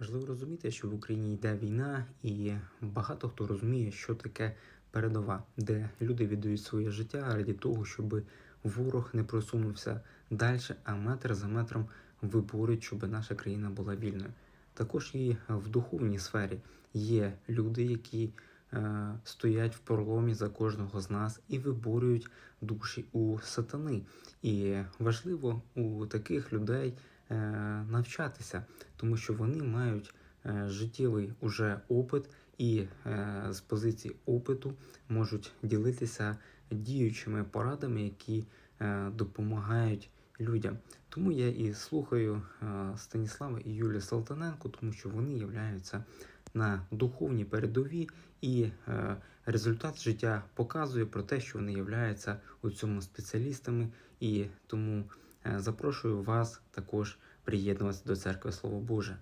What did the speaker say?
Важливо розуміти, що в Україні йде війна, і багато хто розуміє, що таке передова, де люди віддають своє життя раді того, щоб ворог не просунувся далі, а метр за метром виборють, щоб наша країна була вільною. Також і в духовній сфері є люди, які е, стоять в проломі за кожного з нас і виборюють душі у сатани. І важливо у таких людей навчатися, тому що вони мають е, життєвий уже опит і е, з позиції опиту можуть ділитися діючими порадами, які е, допомагають людям. Тому я і слухаю е, Станіслава і Юлію Салтаненко, тому що вони являються на духовній передовій, і е, результат життя показує про те, що вони являються у цьому спеціалістами, і тому е, запрошую вас також приєднуватися до церкви Слово Боже.